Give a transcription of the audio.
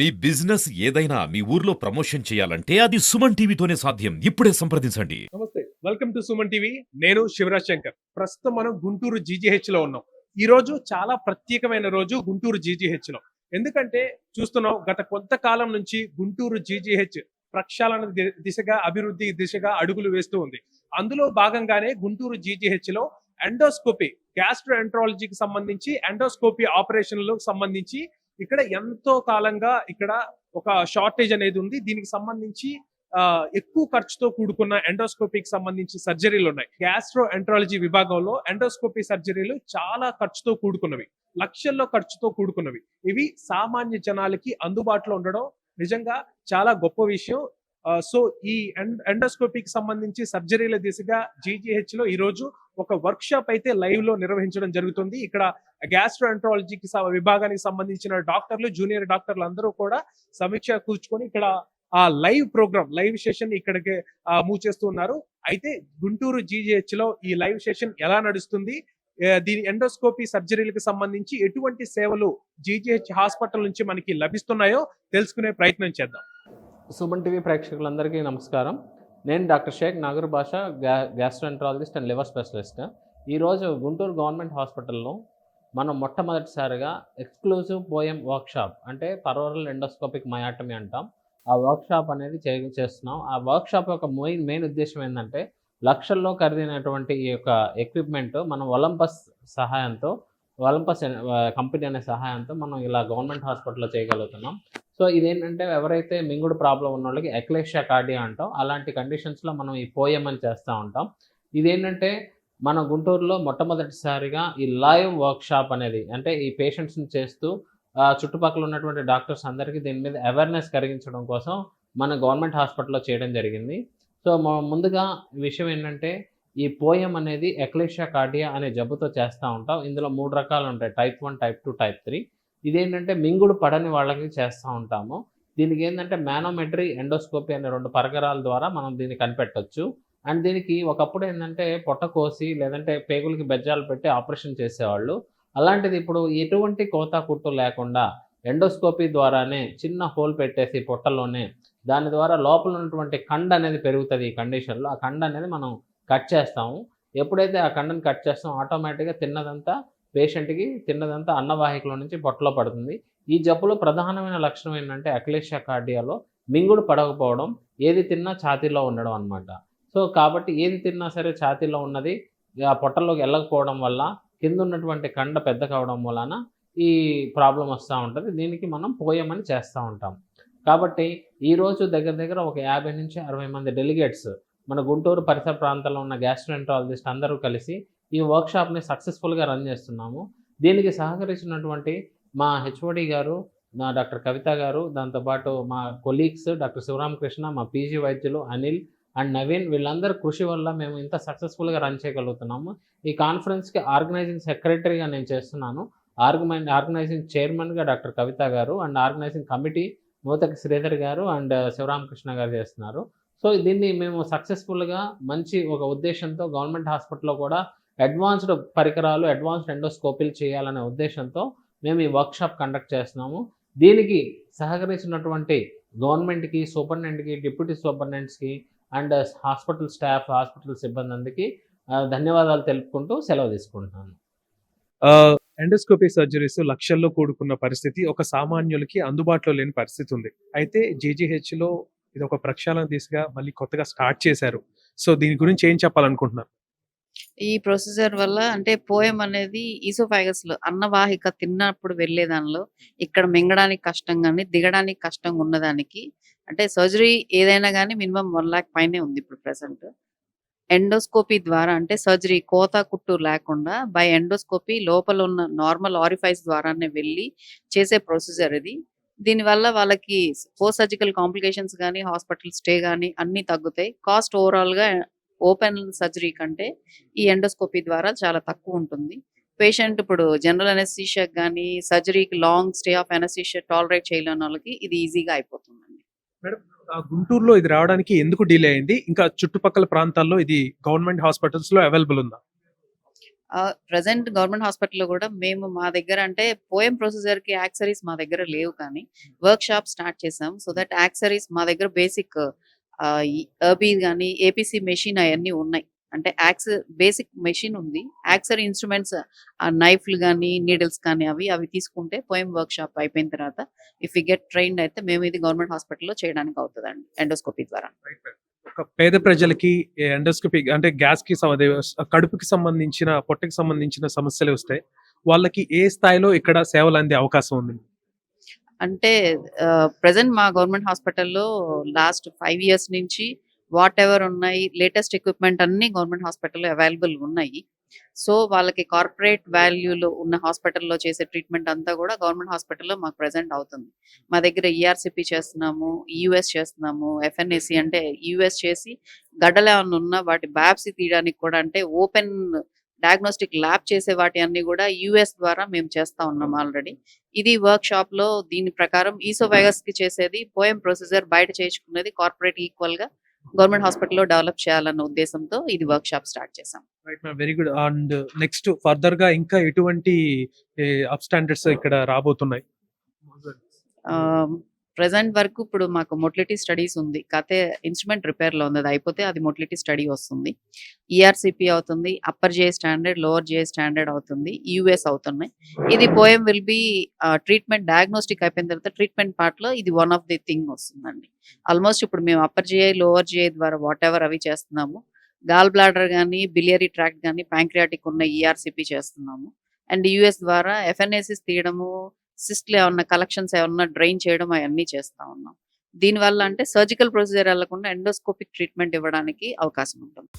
మీ business ఏదైనా మీ ఊర్లో promotion చేయాలంటే అది సుమన్ టీవీతోనే సాధ్యం. ఇప్పుడే సంప్రదించండి. నమస్తే. Welcome to Suman TV. నేను శివరాజ్ శంకర్. ప్రస్తుతం మనం గుంటూరు జీజీహెచ్లో ఉన్నాం. ఈ రోజు చాలా ప్రత్యేకమైన రోజు గుంటూరు జీజీహెచ్లో. ఎందుకంటే చూస్తున్నాం గత కొంతకాలం నుంచి గుంటూరు జీజీహెచ్ ప్రక్షాళన ది- దిశగా అభివృద్ధి దిశగా అడుగులు వేస్తూ ఉంది. అందులో భాగంగానే గుంటూరు జీజీహెచ్లో ఎండోస్కోపీ గ్యాస్ట్రో ఎంట్రాలజీకి సంబంధించి ఎండోస్కోపీ ఆపరేషన్లకు సంబంధించి ఇక్కడ ఎంతో కాలంగా ఇక్కడ ఒక షార్టేజ్ అనేది ఉంది. దీనికి సంబంధించి ఆ, ఎక్కువ ఖర్చుతో కూడుకున్న ఎండోస్కోపీకి సంబంధించి సర్జరీలు ఉన్నాయి. గ్యాస్ట్రో ఎంట్రాలజీ విభాగంలో ఎండోస్కోపీ సర్జరీలు చాలా ఖర్చుతో కూడుకున్నవి. లక్షల్లో ఖర్చుతో కూడుకున్నవి. ఇవి సామాన్య జనాలకి అందుబాటులో ఉండడం నిజంగా చాలా గొప్ప విషయం. సో ఈ ఎండోస్కోపీకి సంబంధించి సర్జరీల దిశగా జీజీహెచ్లో ఈ రోజు ఒక వర్క్ షాప్ అయితే లైవ్లో నిర్వహించడం జరుగుతుంది. ఇక్కడ గ్యాస్ట్రోఎంట్రాలజీకి విభాగానికి సంబంధించిన డాక్టర్లు జూనియర్ డాక్టర్లు అందరూ కూడా సమీక్ష కూర్చుకొని ఇక్కడ ఆ లైవ్ ప్రోగ్రామ్ లైవ్ సెషన్ ఇక్కడికి మూవ్ చేస్తూ ఉన్నారు. అయితే గుంటూరు జీజీహెచ్లో ఈ లైవ్ సెషన్ ఎలా నడుస్తుంది? దీని ఎండోస్కోపీ సర్జరీలకు సంబంధించి ఎటువంటి సేవలు జీజీహెచ్ హాస్పిటల్ నుంచి మనకి లభిస్తున్నాయో తెలుసుకునే ప్రయత్నం చేద్దాం. సుమన్ టీవీ ప్రేక్షకులందరికీ నమస్కారం. నేను డాక్టర్ షేక్ నాగర్ భాష గ్యా గ్యాస్ట్రోఎంట్రాలజిస్ట్ అండ్ లివర్ స్పెషలిస్ట్. ఈరోజు గుంటూరు గవర్నమెంట్ హాస్పిటల్లో మనం మొట్టమొదటిసారిగా ఎక్స్క్లూజివ్ పోయం వర్క్షాప్ అంటే పరోరల్ ఎండోస్కోపిక్ మయాటమీ అంటాం. ఆ వర్క్షాప్ అనేది చే చేస్తున్నాం. ఆ వర్క్షాప్ యొక్క మెయిన్ మెయిన్ ఉద్దేశం ఏంటంటే లక్షల్లో ఖరీదైనటువంటి ఈ యొక్క ఎక్విప్మెంట్ మనం ఒలంపస్ సహాయంతో ఒలంపస్ కంపెనీ అనే సహాయంతో మనం ఇలా గవర్నమెంట్ హాస్పిటల్లో చేయగలుగుతున్నాం. సో ఇదేంటంటే ఎవరైతే మింగుడు ప్రాబ్లం ఉన్న వాళ్ళకి ఎక్లేషియా కార్డియా అంటాం అలాంటి కండిషన్స్లో మనం ఈ పోయం అని చేస్తూ ఉంటాం. ఇదేంటంటే మన గుంటూరులో మొట్టమొదటిసారిగా ఈ లైవ్ వర్క్షాప్ అనేది అంటే ఈ పేషెంట్స్ని చేస్తూ చుట్టుపక్కల ఉన్నటువంటి డాక్టర్స్ అందరికీ దీని మీద అవేర్నెస్ కలిగించడం కోసం మన గవర్నమెంట్ హాస్పిటల్లో చేయడం జరిగింది. సో ముందుగా విషయం ఏంటంటే ఈ పోయం అనేది ఎక్లేషియా కార్డియా అనే జబ్బుతో చేస్తూ ఉంటాం. ఇందులో మూడు రకాలు ఉంటాయి type one type two type three ఇదేంటంటే మింగుడు పడని వాళ్ళకి చేస్తూ ఉంటాము. దీనికి ఏంటంటే మేనోమెట్రీ ఎండోస్కోపీ అనే రెండు పరికరాల ద్వారా మనం దీన్ని కనిపెట్టవచ్చు అండ్ దీనికి ఒకప్పుడు ఏంటంటే పొట్ట కోసి లేదంటే పేగులకి బెజ్జాలు పెట్టి ఆపరేషన్ చేసేవాళ్ళు. అలాంటిది ఇప్పుడు ఎటువంటి కోత కుట్టు లేకుండా ఎండోస్కోపీ ద్వారానే చిన్న హోల్ పెట్టేసి పొట్టలోనే దాని ద్వారా లోపల ఉన్నటువంటి కండ అనేది పెరుగుతుంది ఈ కండిషన్లో. ఆ కండ అనేది మనం కట్ చేస్తాము. ఎప్పుడైతే ఆ కండని కట్ చేస్తామో ఆటోమేటిక్గా తిన్నదంతా పేషెంట్కి తిన్నదంతా అన్నవాహికలో నుంచి పొట్టలో పడుతుంది. ఈ జబ్బులో ప్రధానమైన లక్షణం ఏంటంటే అక్లేషియా కార్డియాలో మింగుడు పడకపోవడం ఏది తిన్నా ఛాతీలో ఉండడం అనమాట సో కాబట్టి ఏది తిన్నా సరే ఛాతీలో ఉన్నది ఆ పొట్టలోకి వెళ్ళకపోవడం వల్ల కింద ఉన్నటువంటి కండ పెద్ద కావడం వలన ఈ ప్రాబ్లం వస్తూ ఉంటుంది. దీనికి మనం పోయమని చేస్తూ ఉంటాం. కాబట్టి ఈరోజు దగ్గర దగ్గర ఒక యాభై నుంచి అరవై మంది డెలిగేట్స్ మన గుంటూరు పరిసర ప్రాంతాల్లో ఉన్న గ్యాస్ట్రోఎంట్రాలజిస్ట్ అందరూ కలిసి ఈ వర్క్షాప్ని సక్సెస్ఫుల్గా రన్ చేస్తున్నాము. దీనికి సహకరించినటువంటి మా హెచ్ఓడి గారు నా డాక్టర్ కవిత గారు దాంతోపాటు మా కొలీగ్స్ డాక్టర్ శివరామకృష్ణ మా పీజీ వైద్యులు అనిల్ అండ్ నవీన్ వీళ్ళందరి కృషి వల్ల మేము ఇంత సక్సెస్ఫుల్గా రన్ చేయగలుగుతున్నాము. ఈ కాన్ఫరెన్స్కి ఆర్గనైజింగ్ సెక్రటరీగా నేను చేస్తున్నాను. ఆర్గనై ఆర్గనైజింగ్ చైర్మన్గా డాక్టర్ కవిత గారు and organising committee Mutaka Sridhar గారు అండ్ శివరామకృష్ణ గారు చేస్తున్నారు. సో దీన్ని మేము సక్సెస్ఫుల్గా మంచి ఒక ఉద్దేశంతో గవర్నమెంట్ హాస్పిటల్లో కూడా అడ్వాన్స్డ్ పరికరాలు అడ్వాన్స్డ్ ఎండోస్కోపీలు చేయాలనే ఉద్దేశంతో మేము ఈ వర్క్షాప్ కండక్ట్ చేస్తున్నాము. దీనికి సహకరించినటువంటి గవర్నమెంట్కి సూపరింటెండెంట్కి డిప్యూటీ సూపరింటెండెంట్స్కి అండ్ హాస్పిటల్ స్టాఫ్ హాస్పిటల్ సిబ్బంది అందరికీ ధన్యవాదాలు తెలుపుకుంటూ సెలవు తీసుకుంటున్నాను. ఎండోస్కోపీ సర్జరీస్ లక్షల్లో కూడుకున్న పరిస్థితి ఒక సామాన్యులకి అందుబాటులో లేని పరిస్థితి ఉంది. అయితే జేజీహెచ్లో ఇది ఒక ప్రక్షాళన దిశగా మళ్ళీ కొత్తగా స్టార్ట్ చేశారు. సో దీని గురించి ఏం చెప్పాలనుకుంటున్నారు? ఈ ప్రొసీజర్ వల్ల అంటే పోయం అనేది ఈసోఫాగస్లో అన్నవాహిక తిన్నప్పుడు వెళ్ళే దానిలో ఇక్కడ మింగడానికి కష్టం కానీ దిగడానికి కష్టంగా ఉన్నదానికి అంటే సర్జరీ ఏదైనా కానీ మినిమం వన్ లాక్ పైనే ఉంది ఇప్పుడు ప్రెసెంట్. ఎండోస్కోపీ ద్వారా అంటే సర్జరీ కోత కుట్టు లేకుండా బై ఎండోస్కోపీ లోపల ఉన్న నార్మల్ ఆరిఫైస్ ద్వారానే వెళ్ళి చేసే ప్రొసీజర్ ఇది. దీనివల్ల వాళ్ళకి పోస్ట్ సర్జికల్ కాంప్లికేషన్స్ కానీ హాస్పిటల్ స్టే కానీ అన్ని తగ్గుతాయి. కాస్ట్ ఓవరాల్గా ఓపెన్ సర్జరీ కంటే ఈ ఎండోస్కోపీ ద్వారా చాలా తక్కువ ఉంటుంది. పేషెంట్ ఇప్పుడు జనరల్ అనెస్థీషియా కానీ సర్జరీకి long stay of anaesthesia tolerate చేయలేని వాళ్ళకి ఇది ఈజీగా అయిపోతుందండి. గుంటూరులో ఇది రావడానికి ఎందుకు డిలే అయింది? ఇంకా చుట్టుపక్కల ప్రాంతాల్లో ఇది గవర్నమెంట్ హాస్పిటల్స్లో అవైలబుల్ ఉందా? ప్రజెంట్ గవర్నమెంట్ హాస్పిటల్లో కూడా మేము మా దగ్గర అంటే పోయం ప్రొసీజర్కి యాక్సరీస్ మా దగ్గర లేవు కానీ వర్క్ షాప్ స్టార్ట్ చేసాం. సో దట్ యాక్సరీస్ మా దగ్గర బేసిక్ అబీ కానీ ఏపీసీ మెషిన్ అవన్నీ ఉన్నాయి. అంటే యాక్స్ బేసిక్ మెషిన్ ఉంది. యాక్సర్ ఇన్స్ట్రుమెంట్స్ నైఫ్లు కానీ నీడిల్స్ కానీ అవి అవి తీసుకుంటే పోయం వర్క్ షాప్ అయిపోయిన తర్వాత ఇఫ్ యూ గెట్ ట్రైన్డ్ అయితే మేము ఇది గవర్నమెంట్ హాస్పిటల్లో చేయడానికి అవుతుంది అండి ఎండోస్కోపీ ద్వారా. ఒక పేద ప్రజలకి ఎండోస్కోపీ అంటే గ్యాస్కి కడుపుకి సంబంధించిన పొట్టకి సంబంధించిన సమస్యలు వస్తే వాళ్ళకి ఏ స్థాయిలో ఇక్కడ సేవలు అందే అవకాశం ఉంది అంటే ప్రజెంట్ మా గవర్నమెంట్ హాస్పిటల్లో లాస్ట్ ఫైవ్ ఇయర్స్ నుంచి వాట్ ఎవర్ ఉన్నాయి లేటెస్ట్ ఎక్విప్మెంట్ అన్ని గవర్నమెంట్ హాస్పిటల్లో అవైలబుల్ ఉన్నాయి. సో వాళ్ళకి కార్పొరేట్ వాల్యూలో ఉన్న హాస్పిటల్లో చేసే ట్రీట్మెంట్ అంతా కూడా గవర్నమెంట్ హాస్పిటల్లో మాకు ప్రజెంట్ అవుతుంది. మా దగ్గర ఈఆర్సిపి చేస్తున్నాము యూఎస్ చేస్తున్నాము ఎఫ్ఎన్ఏసి అంటే యూఎస్ చేసి గడ్డలు ఏమన్నా ఉన్నా వాటి బ్యాప్సీ తీయడానికి కూడా అంటే ఓపెన్ డయాగ్నోస్టిక్ ల్యాబ్ చేసే వాటి అన్ని కూడా యుఎస్ ద్వారా మేము చేస్తా ఉన్నాం ఆల్రెడీ ఇది వర్క్ షాప్లో దీని ప్రకారం ఈసోవైగస్కి చేసేది పోయం ప్రొసీజర్ బయట చేయించుకునేది కార్పొరేట్ ఈక్వల్గా గవర్నమెంట్ హాస్పిటల్లో డెవలప్ చేయాలన్న ఉద్దేశంతో ఇది వర్క్ షాప్ స్టార్ట్ చేసాం వెరీ గుడ్ అండ్ నెక్స్ట్ ఫర్దర్గా ఇంకా ఎటువంటి అప్ స్టాండర్డ్స్ ఇక్కడ రాబోతున్నాయి? ప్రజెంట్ వరకు ఇప్పుడు మాకు మొటిలిటీ స్టడీస్ ఉంది. కాకపోతే ఇన్స్ట్రుమెంట్ రిపేర్లో ఉంది అది అయిపోతే అది మొటిలిటీ స్టడీ వస్తుంది. ఈఆర్సిపి అవుతుంది. Upper J standard lower J standard అవుతుంది. యూఎస్ అవుతున్నాయి. ఇది POEM will be treatment diagnostic అయిపోయిన తర్వాత ట్రీట్మెంట్ పార్ట్లో ఇది వన్ ఆఫ్ ది థింగ్ వస్తుందండి. ఆల్మోస్ట్ ఇప్పుడు మేము అప్పర్ జిఐ లోవర్ జిఐ ద్వారా వాట్ ఎవర్ అవి చేస్తున్నాము. గాల్ బ్లాడర్ కానీ బిలియరీ ట్రాక్ట్ కానీ ప్యాంక్రియాటిక్ ఉన్న ఈఆర్సిపి చేస్తున్నాము. అండ్ యుఎస్ ద్వారా ఎఫ్ఎన్ఏసిస్ తీయడము సిస్ట్లు ఏమన్నా కలెక్షన్స్ ఏమన్నా డ్రైన్ చేయడం అవన్నీ చేస్తా ఉన్నాం. దీనివల్ల అంటే సర్జికల్ ప్రొసీజర్ వెళ్ళకుండా ఎండోస్కోపిక్ ట్రీట్మెంట్ ఇవ్వడానికి అవకాశం ఉంటుంది.